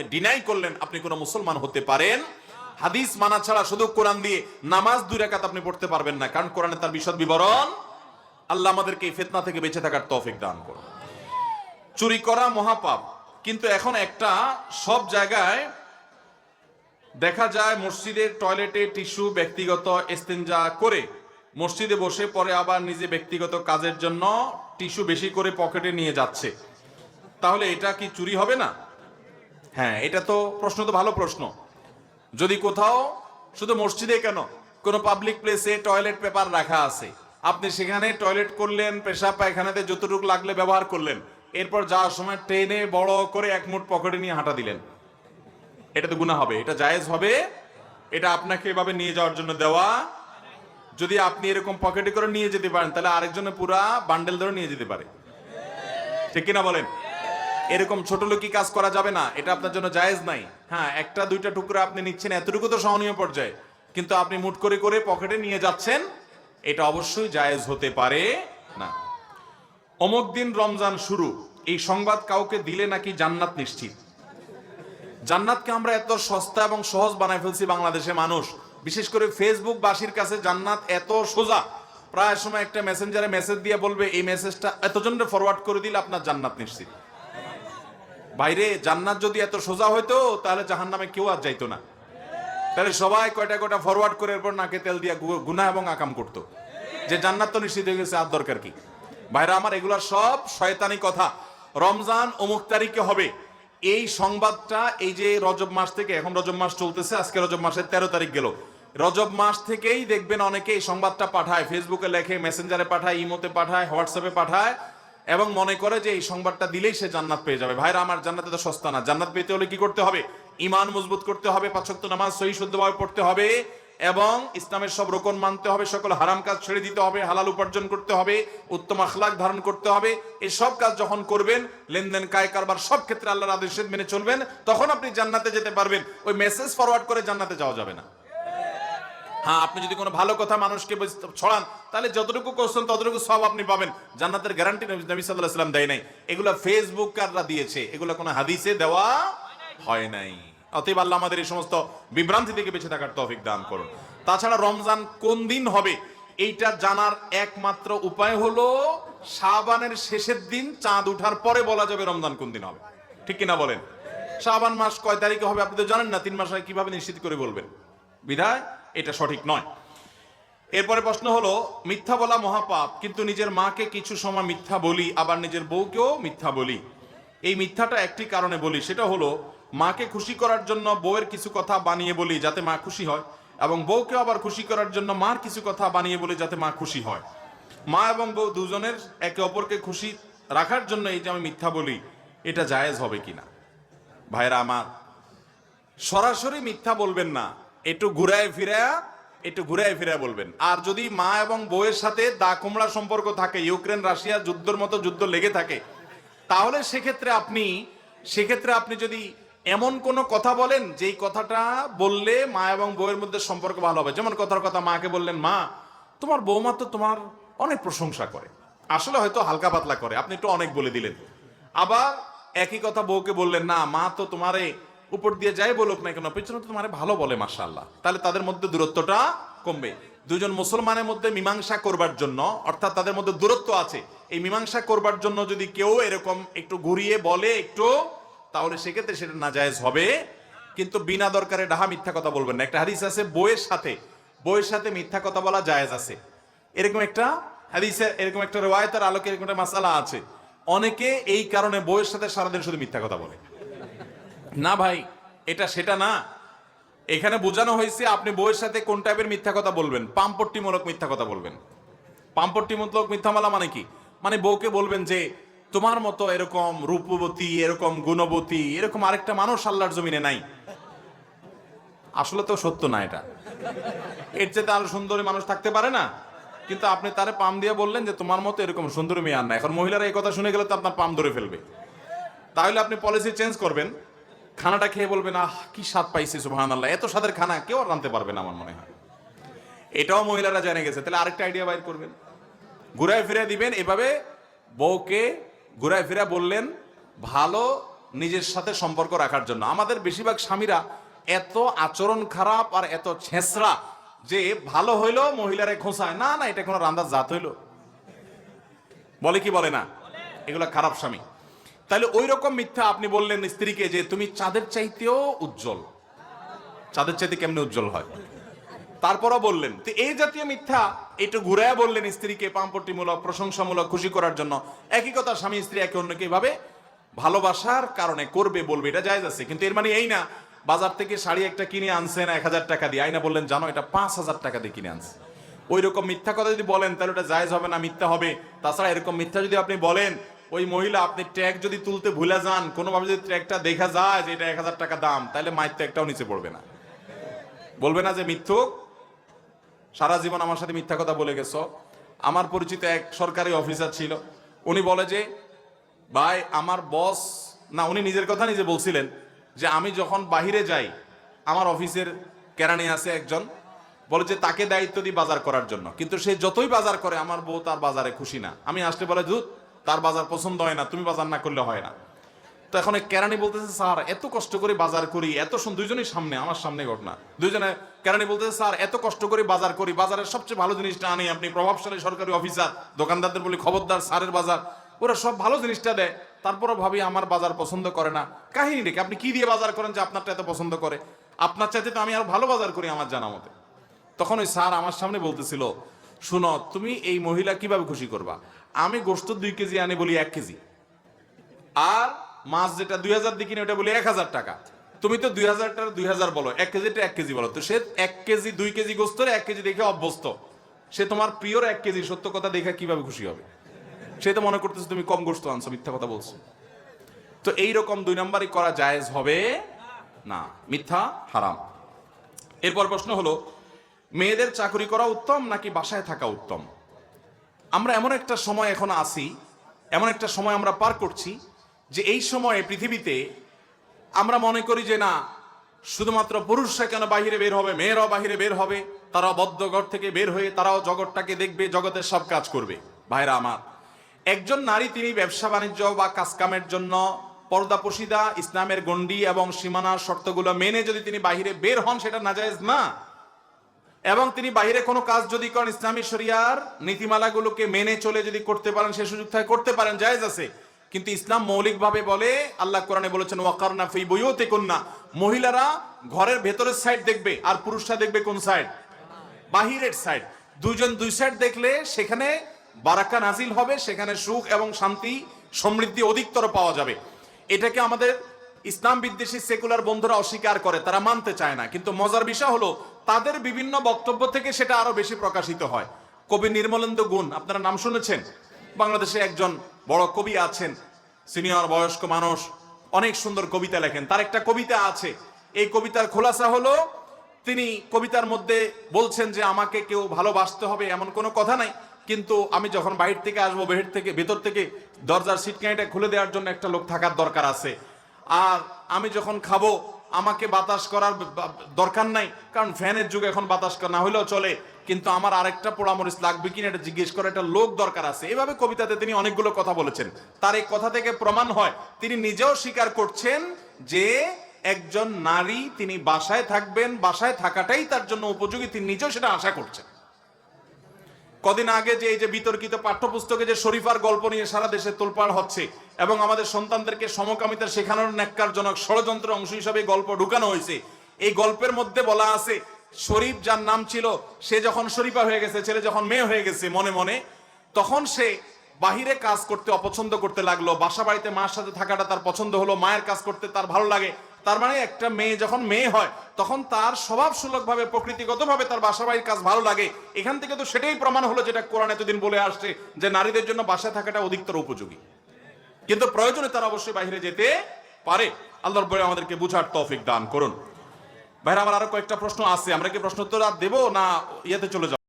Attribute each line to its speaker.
Speaker 1: আপনি ডিনাই করলেন, আপনি কোনো মুসলমান হতে পারেন। হাদিস মানা ছাড়া শুধু কোরআন দিয়ে নামাজ দুই রাকাত আপনি পড়তে পারবেন না, কারণ কোরআনে তার বিশদ বিবরণ। আল্লাহ আমাদেরকে এই ফিতনা থেকে বেঁচে থাকার তৌফিক দান করুন। চুরি করা মহাপাপ, কিন্তু এখন একটা সব জায়গায় দেখা যায় মসজিদের টয়লেটে টিস্যু ব্যক্তিগত এস্তেঞ্জা করে, মসজিদে বসে পরে আবার নিজে ব্যক্তিগত কাজের জন্য টিস্যু বেশি করে পকেটে নিয়ে যাচ্ছে। তাহলে এটা কি চুরি হবে না? হ্যাঁ এটা তো প্রশ্ন তো ভালো প্রশ্ন। যদি কোথাও, শুধু মসজিদে কেন? কোনো পাবলিক প্লেসে টয়লেট পেপার রাখা আছে। আপনি সেখানে টয়লেট করলেন, পেশাব পায়খানাতে যতটুকু লাগলে ব্যবহার করলেন। এরপর যাওয়ার সময় ট্রেনে বড় করে এক মুঠ পকেটে নিয়ে হাঁটা দিলেন। এটা তো গুণা হবে, এটা জায়েজ হবে। এটা আপনাকে এভাবে নিয়ে যাওয়ার জন্য দেওয়া। যদি আপনি এরকম পকেটে করে নিয়ে যেতে পারেন, তাহলে আরেকজনে পুরা বান্ডেল ধরে নিয়ে যেতে পারে। ঠিক কিনা বলেন? এরকম ছোট লোকি কাজ করা যাবে না, এটা আপনার জন্য জায়েজ নাই। হ্যাঁ একটা, দুইটা টুকরা আপনি নিচ্ছেন, এতটুকু তো সহনীয় পর্যায়ে। কিন্তু আপনি মুট করে করে পকেটে নিয়ে যাচ্ছেন, এটা অবশ্যই জায়েজ হতে পারে না। অমুক দিন রমজান শুরু, এই সংবাদ কাউকে দিলে নাকি জান্নাত নিশ্চিত? জান্নাতকে আমরা এত সস্তা এবং সহজ বানায় ফেলছি বাংলাদেশে মানুষ। বিশেষ করে ফেসবুক বাসীর কাছে জান্নাত এত সোজা। প্রায় সময় একটা মেসেঞ্জারে মেসেজ দিয়ে বলবে, এই মেসেজটা এতজনকে ফরওয়ার্ড করে দিলে আপনার জান্নাত নিশ্চিত। বাইরে জান্নাত যদি এত সোজা হইতো, তাহলে জাহান নামে কেউ আর যাইতো না। তাহলে সবাই কয়টা কয়টা ফরওয়ার্ড করে এরপর নাকে তেল দিয়া গু- গুনাহ এবং আকাম করতো। যে জান্নাত তো নিশ্চিত হয়ে গেছে, আর দরকার কি? ভাইরা, আমার এগুলার সব শয়তানি কথা। রমজান অমুক তারিখে হবে। এই সংবাদটা, এই যে রজব মাস থেকে, এখন রজব মাস চলতেছে, আজকে রজব মাসের তেরো তারিখ গেল। রজব মাস থেকেই দেখবেন অনেকে এই সংবাদটা পাঠায় ফেসবুকে লেখে মেসেঞ্জারে পাঠায় ইমোতে পাঠায় হোয়াটসঅ্যাপে পাঠায়। এবং মনে করে যে এই সংবাদটা দিলেই সে জান্নাত পেয়ে যাবে। ভাইরা, আমার জান্নাতে তো সস্তা না। জান্নাত পেতে হলে কি করতে হবে? ইমান মজবুত করতে হবে পাঁচক্ত নামাজ সহি শুদ্ধভাবে পড়তে হবে এবং ইসলামের সব রোকন মানতে হবে, সকল হারাম কাজ ছেড়ে দিতে হবে, হালাল উপার্জন করতে হবে, উত্তম আখলাক ধারণ করতে হবে। এই সব কাজ যখন করবেন, লেনদেন, কায় কারবার সব ক্ষেত্রে আল্লাহর আদেশ মেনে চলবেন, তখন আপনি জান্নাতে যেতে পারবেন। ওই মেসেজ ফরওয়ার্ড করে জান্নাতে যাওয়া যাবে না। হ্যাঁ আপনি যদি কোনো ভালো কথা মানুষকে ছড়ান, তাহলে যতটুকু করছেন ততটুকু সব আপনি পাবেন। জান্নাতের গ্যারান্টি নবী সাল্লাহ দেয় নাই। এগুলো ফেসবুকাররা দিয়েছে। এগুলো কোনো হাদিসে দেওয়া হয় নাই। অতএব আল্লাহ আমাদের এই সমস্ত বিভ্রান্তি থেকে বেঁচে থাকার তৌফিক দান করুন। তাছাড়া রমজান কোন দিন হবে? এইটা জানার একমাত্র উপায় হলো, শাবানের শেষের দিন চাঁদ উঠার পরে বলা যাবে রমজান কোন দিন হবে। ঠিক কিনা বলেন? শাবান মাস কয় তারিখে হবে? আপনি তো জানেন না, তিন মাস আগে কীভাবে নিশ্চিত করে বলবেন? বিধায় এটা সঠিক নয়। এরপরে প্রশ্ন হলো, মিথ্যা বলা মহাপাপ, কিন্তু নিজের মাকে কিছু সময় মিথ্যা বলি, আবার নিজের বউকেও মিথ্যা বলি। এই মিথ্যাটা একটি কারণে বলি, সেটা হলো, মাকে খুশি করার জন্য বউয়ের কিছু কথা বানিয়ে বলি যাতে মা খুশি হয়, এবং বউকে আবার খুশি করার জন্য মার কিছু কথা বানিয়ে বলি যাতে মা খুশি হয়। মা এবং বউ দুজনের একে অপরকে খুশি রাখার জন্য এই যে আমি মিথ্যা বলি, এটা জায়েজ হবে কিনা? ভাইরা আমার, সরাসরি মিথ্যা বলবেন না। একটু ঘুরায় ফিরায়া, একটু ঘুরায় ফিরায় বলবেন। আর যদি মা এবং বউয়ের সাথে দা কুমড়া সম্পর্ক থাকে, ইউক্রেন, রাশিয়া যুদ্ধের মতো যুদ্ধ লেগে থাকে, তাহলে সেক্ষেত্রে আপনি সেক্ষেত্রে আপনি যদি এমন কোনো কথা বলেন, যেই কথাটা বললে মা এবং বউয়ের মধ্যে সম্পর্ক ভালো হবে। যেমন কথার কথা মাকে বললেন, মা, তোমার বৌমা তো তোমার অনেক প্রশংসা করে। আসলে হয়তো হালকা পাতলা করে। আপনি একটু অনেক বলে দিলেন। আবার একই কথা বউকে বললেন, না, মা তো তোমারে উপর দিয়ে যাই বলুক না কেন, পেছনে তো ভালো বলে মাশাআল্লাহ। তাহলে তাদের মধ্যে দূরত্বটা কমবে। দুজন মুসলমানের মধ্যে মীমাংসা করবার জন্য, অর্থাৎ তাদের মধ্যে দূরত্ব আছে, এই মীমাংসা করবার জন্য যদি কেউ এরকম একটু ঘুরিয়ে বলে একটু, তাহলে সেক্ষেত্রে সেটা নাজায়েজ হবে। কিন্তু বিনা দরকারে ডাহা মিথ্যা কথা বলবেন না। একটা হাদিস আছে, বইয়ের সাথে বইয়ের সাথে মিথ্যা কথা বলা জায়েজ আছে। এরকম একটা হাদিসে, এরকম একটা রেওয়ায়তের আলোকে এরকম একটা মাসালা আছে। অনেকে এই কারণে বইয়ের সাথে সারাদিন শুধু মিথ্যা কথা বলে। না ভাই, এটা সেটা না। এখানে বোঝানো হয়েছে আপনি বইয়ের সাথে কোন টাইপের মিথ্যা কথা বলবেন। পাম্পট্টিমূলক মিথ্যা কথা বলবেন। পাম্পট্টিমূলক মিথ্যা মালা মানে কি? মানে বউকে বলবেন যে, তোমার মতো এরকম রূপবতী, এরকম গুণবতী, এরকম আরেকটা মানুষ আল্লাহর জমিনে নাই। আসলে তো সত্য না এটা। এর চেয়ে আরও সুন্দরী মানুষ থাকতে পারে না। কিন্তু আপনি তারে পাম দিয়ে বললেন যে, তোমার মতো এরকম সুন্দরী মেয়ে আর না এখন মহিলারা এই কথা শুনে গেলে তো আপনার পাম ধরে ফেলবে। তাহলে আপনি পলিসি চেঞ্জ করবেন। খানাটা খেয়ে বলবেন, আহ, কি স্বাদ পাইছি সুবহান আল্লাহ এত স্বাদের খানা কেউ আর রাঁধতে পারবে না আমার মনে হয়। এটাও মহিলারা জেনে গেছে। তাহলে আরেকটা আইডিয়া বাইর করবেন। ঘুরায় ফিরে দিবেন, এভাবে বউকে ঘুরায় ফিরে বললেন, ভালো নিজের সাথে সম্পর্ক রাখার জন্য। আমাদের বেশিরভাগ স্বামীরা এত আচরণ খারাপ আর এত ছেঁচড়া যে ভালো হইল মহিলারে খোঁসায় না না, এটা কোনো রান্দার জাত হইল। বলে কি বলে না? এগুলো খারাপ স্বামী। তাহলে ওই রকম মিথ্যা আপনি বললেন স্ত্রীকে যে তুমি চাঁদের চাইতেও উজ্জ্বল। চাঁদের চাইতে কেমনে উজ্জ্বল হয়? তারপরও বললেন, তো এই জাতীয় মিথ্যা একটু ঘুরাইয়া বললেন স্ত্রীকে পাম্পটিমূলক প্রশংসামূলক, খুশি করার জন্য। একই কথা স্বামী স্ত্রী একে অন্যকে এভাবে ভালোবাসার কারণে করবে, বলবে, এটা জায়েজ আছে। কিন্তু এর মানে এই না, বাজার থেকে শাড়ি একটা কিনে আনছেন এক হাজার টাকা দিয়ে। আইনা বললেন, জানো, এটা পাঁচ হাজার টাকা দিয়ে কিনে আনছে। ওই রকম মিথ্যা কথা যদি বলেন, তাহলে ওটা জায়েজ হবে না, মিথ্যা হবে। তাছাড়া এরকম মিথ্যা যদি আপনি বলেন ওই মহিলা, আপনি ট্যাগ যদি তুলতে ভুলে যান, কোনোভাবে যদি ট্যাগটা দেখা যায় যে এটা এক হাজার টাকা দাম, তাহলে মায়ের ট্যাগটাও নিচে পড়বে না। বলবে না যে মিথ্যুক। সারা জীবন আমার সাথে মিথ্যা কথা বলে গেছো। আমার পরিচিত এক সরকারি অফিসার ছিল। উনি বলে যে, ভাই, আমার বস না, উনি নিজের কথা নিজে বলছিলেন যে, আমি যখন বাহিরে যাই, আমার অফিসের কেরানি আছে একজন। বলে যে, তাকে দায়িত্ব দিই বাজার করার জন্য। কিন্তু সে যতই বাজার করে, আমার বউ তার বাজারে খুশি না। আমি আসলে বলে, দুধ তার বাজার পছন্দ হয় না, তুমি বাজার না করলে হয় না। তো এখন কেরানি বলতেছে, স্যার, এত কষ্ট করে বাজার করি, এত দুইজনই সামনে, আমার সামনে ঘটনা। দুইজনে কেরানি বলতেছে, স্যার, এত কষ্ট করে বাজার করি, বাজারের সবচেয়ে ভালো জিনিসটা আনি আপনি, প্রভাবশালী সরকারি অফিসার, দোকানদারদের বলি, খবরদার, স্যারের বাজার, ওরা সব ভালো জিনিসটা দেয়। তারপরও ভাবি, আমার বাজার পছন্দ করে না। কাহিনী রেখে আপনি কি দিয়ে বাজার করেন যে আপনারটা এত পছন্দ করে? আপনার চাইতে তো আমি আর ভালো বাজার করি আমার জানা মতে। তখন ওই স্যার আমার সামনে বলতেছিল শুনো, তুমি এই মহিলা কীভাবে খুশি করবা? আমি গোস্ত দুই কেজি আনি বলি এক কেজি। আর মাছ যেটা দুই হাজার দিয়ে কিনে, ওটা বলি এক হাজার টাকা। তুমি তো দুই হাজার টাকা দুই হাজার বলো, এক কেজিটা এক কেজি বলো। তো সে এক কেজি, দুই কেজি গোস্তর, এক কেজি দেখে অভ্যস্ত। সে তোমার প্রিয়র এক কেজি, সত্য কথা দেখে কীভাবে খুশি হবে? সে তো মনে করতেছে তুমি কম গোস্ত আনছো, মিথ্যা কথা বলছো। তো এই রকম দুই নাম্বারই করা জায়েজ হবে? না, মিথ্যা হারাম। এরপর প্রশ্ন হলো মেয়েদের চাকরি করা উত্তম নাকি বাসায় থাকা উত্তম? আমরা এমন একটা সময় এখন আসি এমন একটা সময় আমরা পার করছি যে এই সময়ে পৃথিবীতে আমরা মনে করি যে না, শুধুমাত্র পুরুষরা কেন বাহিরে বের হবে, মেয়েরাও বাহিরে বের হবে, তারাও বদ্ধ ঘর থেকে বের হয়ে তারাও জগৎটাকে দেখবে, জগতের সব কাজ করবে। ভাইরা আমার, একজন নারী তিনি ব্যবসা বাণিজ্য বা কাজকামের জন্য পর্দা পশিদা, ইসলামের গণ্ডি এবং সীমানার শর্তগুলো মেনে যদি তিনি বাহিরে বের হন, সেটা নাজায়েজ না। এবং তিনি বাইরে কোনো কাজ যদি করেন, ইসলামী শরিয়ার নীতিমালাগুলোকে মেনে চলে যদি করতে পারেন, সে সুযোগ থাকে করতে পারেন, জায়েজ আছে। কিন্তু ইসলাম মৌলিকভাবে বলে, আল্লাহ কোরআনে বলেছেন, ওয়াকারনা ফি বুয়ুতি কুন্না মহিলারা ঘরের ভেতরের সাইড দেখবে, আর পুরুষরা দেখবে কোন সাইড বাহিরের সাইড দুইজন দুই সাইড দেখলে সেখানে বারাকা নাজিল হবে, সেখানে সুখ এবং শান্তি, সমৃদ্ধি অধিকতর পাওয়া যাবে। এটাকে আমাদের ইসলাম বিদ্বেষী সেকুলার বন্ধুরা অস্বীকার করে, তারা মানতে চায় না। কিন্তু মজার বিষয় হলো তাদের বিভিন্ন বক্তব্য থেকে সেটা আরও বেশি প্রকাশিত হয়। কবি নির্মলেন্দু গুণ, আপনারা নাম শুনেছেন? বাংলাদেশে একজন বড় কবি আছেন, সিনিয়র বয়স্ক মানুষ, অনেক সুন্দর কবিতা লেখেন। তার একটা কবিতা আছে, এই কবিতার খোলাসা হলো, তিনি কবিতার মধ্যে বলছেন যে আমাকে কেউ ভালোবাসতে হবে এমন কোনো কথা নাই, কিন্তু আমি যখন বাইরে থেকে আসব, বেহের থেকে, ভেতর থেকে, দরজার সিটকানিটা খুলে দেওয়ার জন্য একটা লোক থাকার দরকার আছে। আর আমি যখন খাব আমাকে বাতাস করার দরকার নাই। কারণ ফ্যানের যুগে এখন বাতাস না হলেও চলে। কিন্তু আমার আরেকটা পোড়ামরিচ লাগবে কিনা এটা জিজ্ঞেস করা একটা লোক দরকার আছে। এভাবে কবিতাতে তিনি অনেকগুলো কথা বলেছেন। তার এই কথা থেকে প্রমাণ হয়, তিনি নিজেও স্বীকার করছেন যে একজন নারী তিনি বাসায় থাকবেন, বাসায় থাকাটাই তার জন্য উপযোগী, তিনি নিজেও সেটা আশা করছেন। কদিন আগে যে এই যে বিতর্কিত পাঠ্যপুস্তকে যে শরীফার গল্প নিয়ে সারা দেশে তোলপাড় হচ্ছে এবং আমাদের সন্তানদেরকে সমকামিতা শেখানোর ন্যাক্কারজনক ষড়যন্ত্র অংশ হিসাবে গল্প ঢুকানো হয়েছে। এই গল্পের মধ্যে বলা আছে, শরীফ যার নাম ছিল, সে যখন শরীফা হয়ে গেছে, ছেলে যখন মেয়ে হয়ে গেছে মনে মনে, তখন সে বাহিরে কাজ করতে অপছন্দ করতে লাগল, বাসা বাড়িতে মার সাথে থাকাটা তার পছন্দ হলো, মায়ের কাজ করতে তার ভালো লাগে। তার মানে একটা মেয়ে যখন মেয়ে হয়, তখন তার স্বভাব সুলভ ভাবে প্রকৃতিগত ভাবে তার বাসা বাড়ির কাজ ভালো লাগে। এখান থেকে তো সেটাই প্রমাণ হলো যেটা কোরআন এতদিন বলে আসছে, যে নারীদের জন্য বাসায় থাকাটা অধিকতর উপযোগী। কিন্তু প্রয়োজনে তারা অবশ্যই বাইরে যেতে পারে। আল্লাহর বলে আমাদেরকে বুঝার তৌফিক দান করুন। ভাইরা, আমার আরও কয়েকটা প্রশ্ন আছে। আমরা কি প্রশ্ন উত্তর আর দেবো না ইয়েতে চলে যাব?